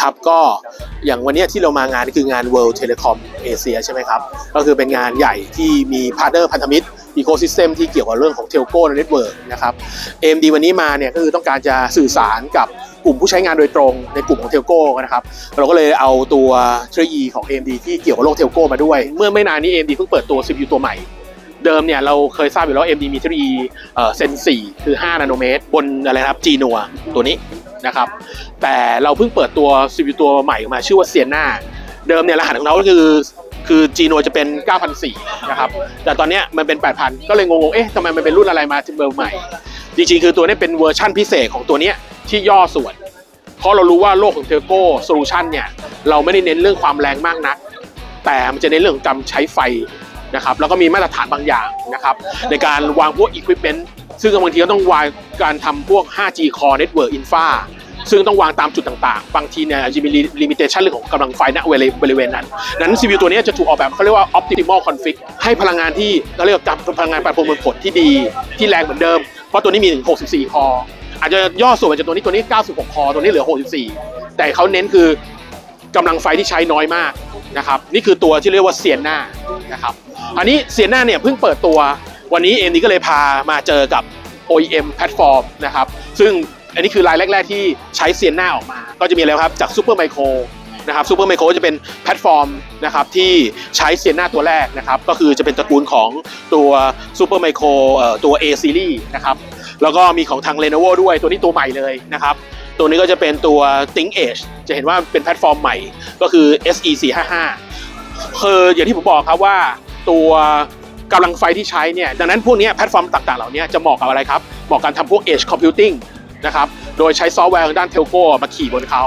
ครับก็อย่างวันนี้ที่เรามางานนี่คืองาน World Telecom Asia ใช่ไหมครับ ก็คือเป็นงานใหญ่ที่มีพาร์เนอร์พันธมิตรอีโคซิสเต็มที่เกี่ยวกับเรื่องของเทลโก้และเน็ตเวิร์กนะครับ AMD วันนี้มาเนี่ยก็คือต้องการจะสื่อสารกับกลุ่มผู้ใช้งานโดยตรงในกลุ่มของเทลโก้นะครับ เราก็เลยเอาตัว 3E ของ AMD ที่เกี่ยวกับโลกเทลโก้มาด้วย เมื่อไม่นานนี้ AMD เพิ่งเปิดตัว CPU ตัวใหม่เดิมเนี่ยเราเคยทราบอยู่แล้ว AMD มี 3E เอ่อ Zen 4คือ 5 นาโนเมตร บนอะไรครับ Genoa ตัวนี้ นะครับ แต่เราเพิ่งเปิดตัว CPU ตัวใหม่ออกมาชื่อว่า Sienna เดิมเนี่ยรหัสของเราก็คือคือ Geno จะเป็น9,400นะครับ แต่ตอนนี้มันเป็น 8,000 ก็เลยงงๆ เอ๊ะทำไมมันเป็นรุ่นอะไรมาเบอร์ใหม่ จริงๆ คือตัวนี้เป็นเวอร์ชั่นพิเศษของตัวนี้ที่ย่อส่วน เพราะเรารู้ว่าโลกของเทลโก้โซลูชันเนี่ย เราไม่ได้เน้นเรื่องความแรงมากนัก แต่มันจะเน้นเรื่องของการใช้ไฟนะครับ แล้วก็มีมาตรฐานบางอย่างนะครับ ในการวางพวกอุปกรณ์ ซึ่งบางทีก็ต้องวางการทำพวก 5G Core Network Infra ซึ่งต้องวางตามจุดต่างๆ บางทีเนี่ยอาจจะมีลิมิเ t ชันเรื่องของกำลังไฟณบริเวณนั้น นั้น CPU ตัวนี้จะถูกออกแบบเขาเรียกว่า optimal config ให้พลังงานที่เขาเรียกว่าการพลังงานประมวลผลที่ดี ที่แรงเหมือนเดิม เพราะตัวนี้มีถึง 64 คอ อาจจะย่อส่วนจากตัวนี้ตัวนี้ 96 คอ ตัวนี้เหลือ 64 แต่เขาเน้นคือกำลังไฟที่ใช้น้อยมากนะครับ นี่คือตัวที่เรียกว่าเซียนหน้านะครับ อันนี้เซียนหน้าเนี่ยเพิ่งเปิดตัว วันนี้เอ็มดีก็เลยพามาเจอกับ OEM แพลตฟอร์มนะครับซึ่งอันนี้คือรายแรก ๆ ที่ใช้เซียนหน้าออกมา ก็จะมีอะไรครับจากซูเปอร์ไมโครนะครับซูเปอร์ไมโครจะเป็นแพลตฟอร์มนะครับที่ใช้เซียนหน้าตัวแรกนะครับก็คือจะเป็นตระกูลของตัวซูเปอร์ไมโครตัว A Series นะครับแล้วก็มีของทาง Lenovo ด้วยตัวนี้ตัวใหม่เลยนะครับตัวนี้ก็จะเป็นตัว Think Edge จะเห็นว่าเป็นแพลตฟอร์มใหม่ก็คือ SE 455คืออย่างที่ผมบอกครับว่าตัว กำลังไฟที่ใช้เนี่ยดังนั้นพวกนี้แพลตฟอร์มต่างๆเหล่านี้จะเหมาะกับอะไรครับเหมาะการทำพวก Edge Computing นะครับโดยใช้ซอฟต์แวร์ทางด้านเทลโก้มาขี่บนเขา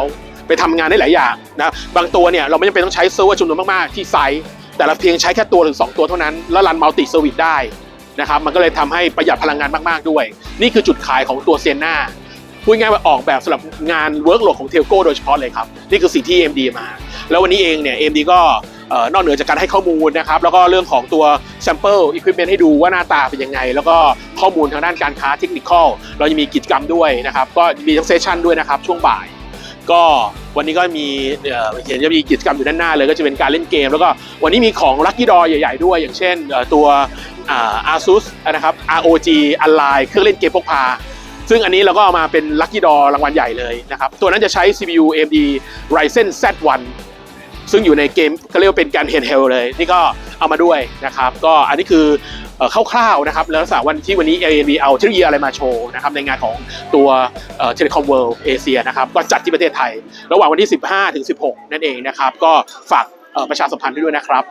ไปทำงานได้หลายอย่างนะบางตัวเนี่ยเราไม่จำเป็นต้องใช้เซิร์ฟเวอร์จำนวนมากๆที่ไซต์แต่เราเพียงใช้แค่ตัวหรือสองตัวเท่านั้น แล้วรันมัลติเซอร์วิสได้นะครับมันก็เลยทำให้ประหยัดพลังงานมากๆด้วย นี่คือจุดขายของตัวเซียนนาพูดง่ายๆว่าออกแบบสำหรับงานเวิร์กโหลดของเทลโก้โดยเฉพาะเลยครับ นี่คือสิ่งที่ AMD มา แล้ววันนี้เองเนี่ย AMD ก็ นอกเหนือจากการให้ข้อมูลนะครับแล้วก็เรื่องของตัว sample equipment ให้ดูว่าหน้าตาเป็นยังไง แล้วก็ข้อมูลทางด้านการค้าเทคนิคอลเราจะมีกิจกรรมด้วยนะครับ ก็มีทั้งเซสชั่นด้วยนะครับช่วงบ่าย ก็วันนี้ก็มีเห็นจะมีกิจกรรมอยู่ด้านหน้าเลยก็จะเป็นการเล่นเกม แล้วก็วันนี้มีของลั c กี้ดอใหญ่ ๆ ด้วย อย่างเช่นตัวอา ASUS นะครับ ROG Align เครื่องเล่นเกมพกพาซึ่งอันนี้เราก็เอามาเป็นลั c กี้ดอรางวัลใหญ่เลยนะครับ ตัวนั้นจะใช้ CPU AMD Ryzen Z1 ซึ่งอยู่ในเกมก็เรียกว่าเป็นการเฮนเฮลเลย นี่ก็เอามาด้วยนะครับ ก็อันนี้คือคร่าวๆนะครับ แล้วลักษณะวันที่วันนี้ AMD เอาเทคโนโลยีอะไรมาโชว์นะครับในงานของตัวเทเลคอมเวิลด์เอเชียนะครับก็จัดที่ประเทศไทย ระหว่างวันที่ 15 ถึง 16 นั่นเองนะครับ ก็ฝากประชาสัมพันธ์ด้วยนะครับ